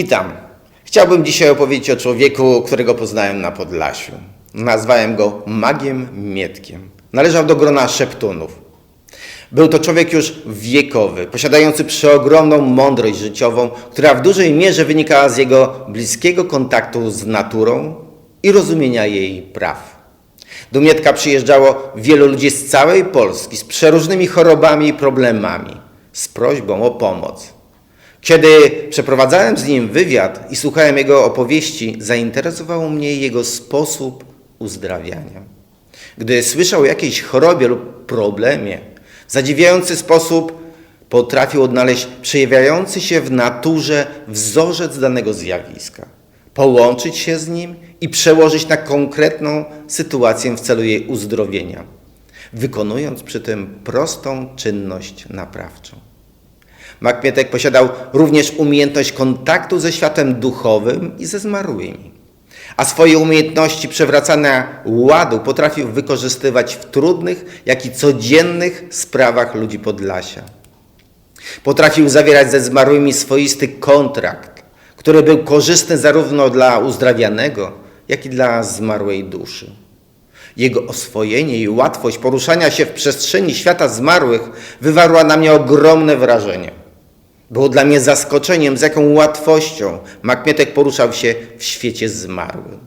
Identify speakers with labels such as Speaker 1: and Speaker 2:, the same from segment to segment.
Speaker 1: Witam. Chciałbym dzisiaj opowiedzieć o człowieku, którego poznałem na Podlasiu. Nazwałem go Magiem Mietkiem. Należał do grona szeptunów. Był to człowiek już wiekowy, posiadający przeogromną mądrość życiową, która w dużej mierze wynikała z jego bliskiego kontaktu z naturą i rozumienia jej praw. Do Mietka przyjeżdżało wielu ludzi z całej Polski z przeróżnymi chorobami i problemami, z prośbą o pomoc. Kiedy przeprowadzałem z nim wywiad i słuchałem jego opowieści, zainteresował mnie jego sposób uzdrawiania. Gdy słyszał o jakiejś chorobie lub problemie, w zadziwiający sposób potrafił odnaleźć przejawiający się w naturze wzorzec danego zjawiska, połączyć się z nim i przełożyć na konkretną sytuację w celu jej uzdrowienia, wykonując przy tym prostą czynność naprawczą. Makmietek posiadał również umiejętność kontaktu ze światem duchowym i ze zmarłymi. A swoje umiejętności przewracania ładu potrafił wykorzystywać w trudnych, jak i codziennych sprawach ludzi Podlasia. Potrafił zawierać ze zmarłymi swoisty kontrakt, który był korzystny zarówno dla uzdrawianego, jak i dla zmarłej duszy. Jego oswojenie i łatwość poruszania się w przestrzeni świata zmarłych wywarła na mnie ogromne wrażenie. Było dla mnie zaskoczeniem, z jaką łatwością Makmietek poruszał się w świecie zmarłym.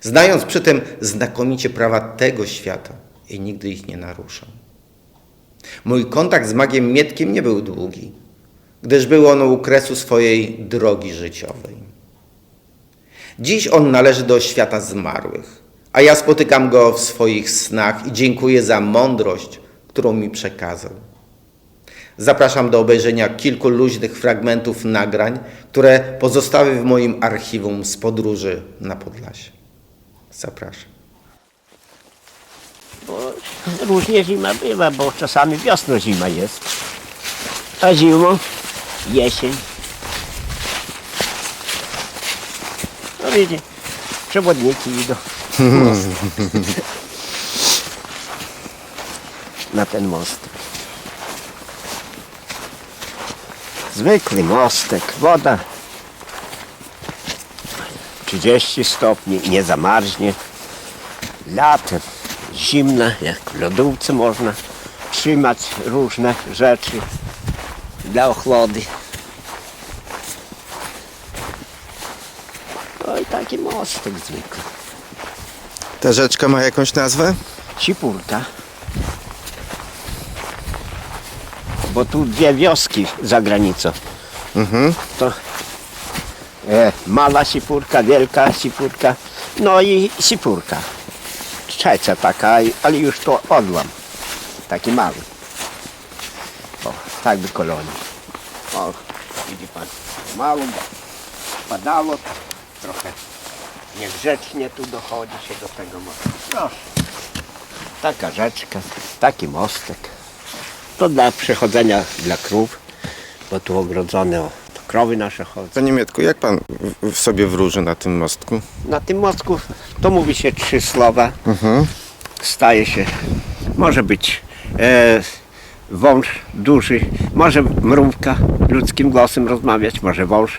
Speaker 1: Znając przy tym znakomicie prawa tego świata i nigdy ich nie naruszał. Mój kontakt z magiem Mietkiem nie był długi, gdyż był on u kresu swojej drogi życiowej. Dziś on należy do świata zmarłych, a ja spotykam go w swoich snach i dziękuję za mądrość, którą mi przekazał. Zapraszam do obejrzenia kilku luźnych fragmentów nagrań, które pozostały w moim archiwum z podróży na Podlasie. Zapraszam.
Speaker 2: Bo różnie zima bywa, bo czasami wiosna zima jest. A zimą jesień. No widzicie, przewodniki idą. Na ten mostek. Zwykły mostek, woda 30 stopni, nie zamarznie. Latem zimna, jak w lodówce można trzymać różne rzeczy dla ochlody. No i taki mostek zwykły.
Speaker 1: Ta rzeczka ma jakąś nazwę?
Speaker 2: Sipurka. Bo tu dwie wioski za granicą. To e, mała sipurka, wielka sipurka, no i sipurka. Trzecia taka, ale już to odłam. Taki mały. O, tak by kolonii. O, widzi pan, mało padało, trochę niegrzecznie tu dochodzi się do tego mostu. Proszę. Taka rzeczka, taki mostek. To dla przechodzenia dla krów, bo tu ogrodzone o, to krowy nasze chodzą.
Speaker 1: Panie Mietku, jak pan w- w sobie wróży na tym mostku?
Speaker 2: Na tym mostku to mówi się trzy słowa. Staje się, może być e, wąż duży, może mrówka ludzkim głosem rozmawiać, może wąż,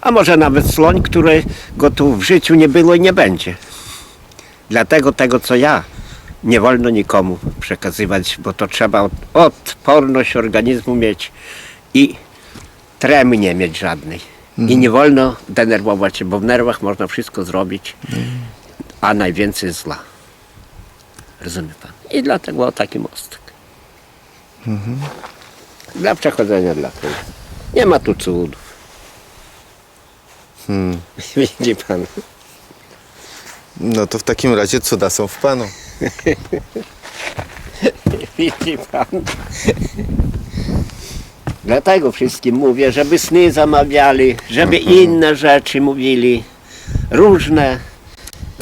Speaker 2: a może nawet słoń, którego tu w życiu nie było i nie będzie. Dlatego tego, co ja, nie wolno nikomu przekazywać, bo to trzeba od- odporność organizmu mieć i tremy nie mieć żadnej. I nie wolno denerwować się, bo w nerwach można wszystko zrobić, a najwięcej zła. Rozumie pan? I dlatego o taki mostek. Dla przechodzenia dla krwi. Nie ma tu cudów. Widzi pan.
Speaker 1: No to w takim razie cuda są w panu.
Speaker 2: Widzi pan. Dlatego wszystkim mówię, żeby sny zamawiali, żeby inne rzeczy mówili, różne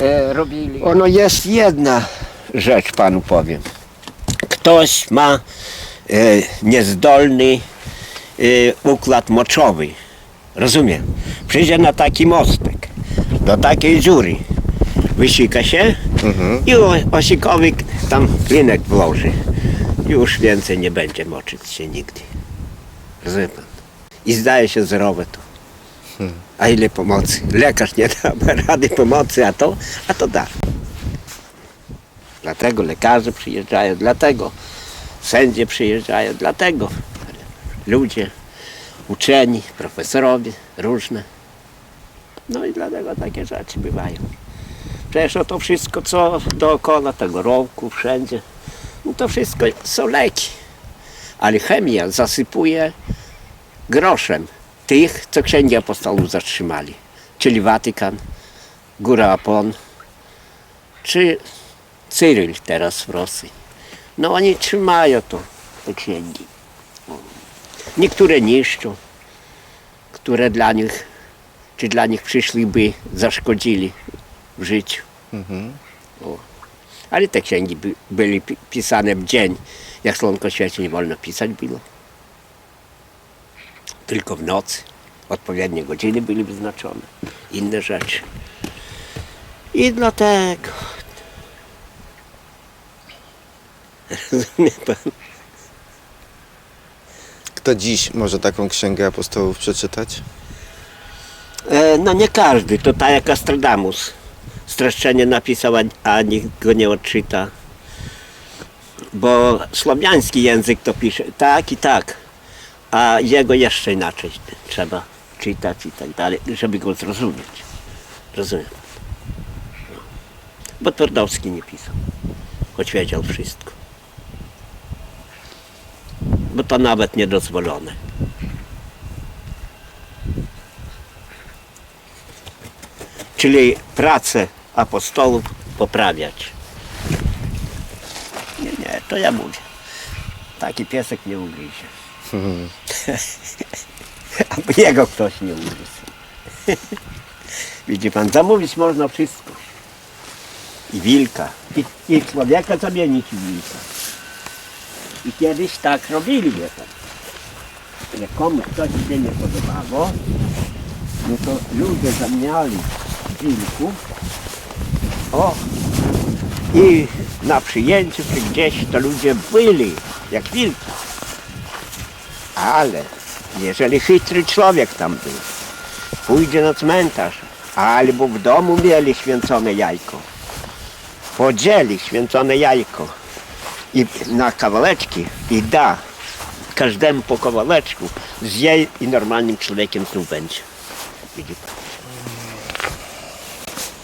Speaker 2: e, robili. Ono jest jedna rzecz, panu powiem. Ktoś ma e, niezdolny e, układ moczowy. Rozumiem. Przyjdzie na taki mostek, do takiej dziury, wysika się i o- osikowy tam klinek włoży. Już więcej nie będzie moczyć się nigdy. Rozumie pan? I zdaje się zerowe to. A ile pomocy? Lekarz nie da rady pomocy, a to, a to da. Dlatego lekarze przyjeżdżają, dlatego sędzie przyjeżdżają, dlatego ludzie, uczeni, profesorowie, różne. No i dlatego takie rzeczy bywają. Przecież o to wszystko, co dookoła tego rowku, wszędzie, no to wszystko są leki. Ale chemia zasypuje groszem tych, co księgi apostołów zatrzymali. Czyli Watykan, Góra Apon, czy Cyryl teraz w Rosji. No oni trzymają to, te księgi. Niektóre niszczą, które dla nich, czy dla nich przyszli by zaszkodzili w życiu. O. Ale te księgi by, byli pi- pisane w dzień, jak słonko świeci, nie wolno pisać było. Tylko w nocy. Odpowiednie godziny były wyznaczone. Inne rzeczy. I dlatego. Rozumie pan?
Speaker 1: Kto dziś może taką księgę apostołów przeczytać?
Speaker 2: E, no nie każdy, to tak jak Astradamus. Streszczenie napisał, a, nikt go nie odczyta. Bo słowiański język to pisze tak i tak, a jego jeszcze inaczej trzeba czytać i tak dalej, żeby go zrozumieć. Rozumiem. Bo Twardowski nie pisał, choć wiedział wszystko. Bo to nawet niedozwolone. czyli pracę apostołów poprawiać. Nie, nie, to ja mówię. Taki piesek nie ugryzie. Albo jego ktoś nie ugryzł. Widzi pan, zamówić można wszystko. I wilka. I, i człowieka zamienić w wilka. I kiedyś tak robili, wie pan. Jak komuś coś się nie podobało, no to ludzie zamieniali wilków. O! I na przyjęciu czy gdzieś to ludzie byli jak wilki. Ale jeżeli chytry człowiek tam był, pójdzie na cmentarz, albo w domu mieli święcone jajko, podzieli święcone jajko i na kawałeczki i da każdemu po kawałeczku, zje i normalnym człowiekiem znów będzie. Widzi pan.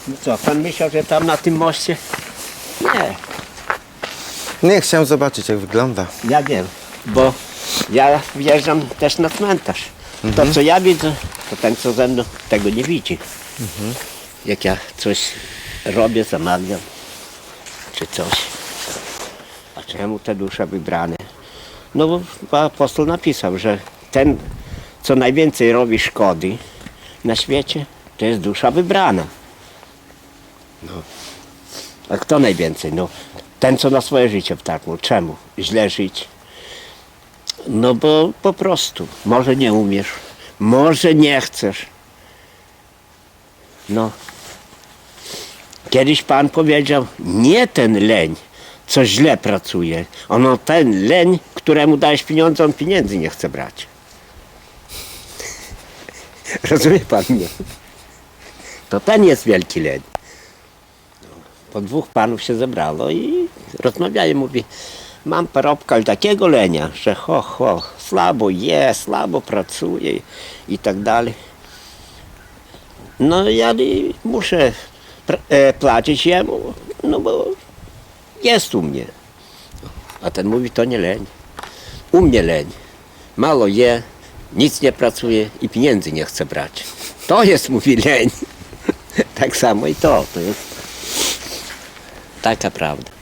Speaker 2: No co, pan myślał, że tam na tym moście? Nie,
Speaker 1: Nie, chciałem zobaczyć jak wygląda.
Speaker 2: ja wiem, bo ja wjeżdżam też na cmentarz. To co ja widzę, to ten co ze mną tego nie widzi. Jak ja coś robię, zamawiam, czy coś. A czemu te dusze wybrane? No bo apostoł napisał, że ten, co najwięcej robi szkody na świecie, to jest dusza wybrana. No. A kto najwięcej? No, ten, co na swoje życie wtargnął. Czemu? Źle żyć. No bo po prostu, może nie umiesz, może nie chcesz. No. Kiedyś Pan powiedział, nie ten leń, co źle pracuje. Ono ten leń, któremu dałeś pieniądze, on pieniędzy nie chce brać. Rozumie Pan mnie? To ten jest wielki leń. Po dwóch panów się zebrało i rozmawiają, mówi, mam parobka ale takiego lenia, że ho, ho, słabo je, słabo pracuje i tak dalej. No ja muszę e, płacić jemu, no bo jest u mnie. A ten mówi, to nie leń. U mnie leń. Mało je, nic nie pracuje i pieniędzy nie chce brać. To jest, mówi, leń. tak samo i to, to jest taka prawda.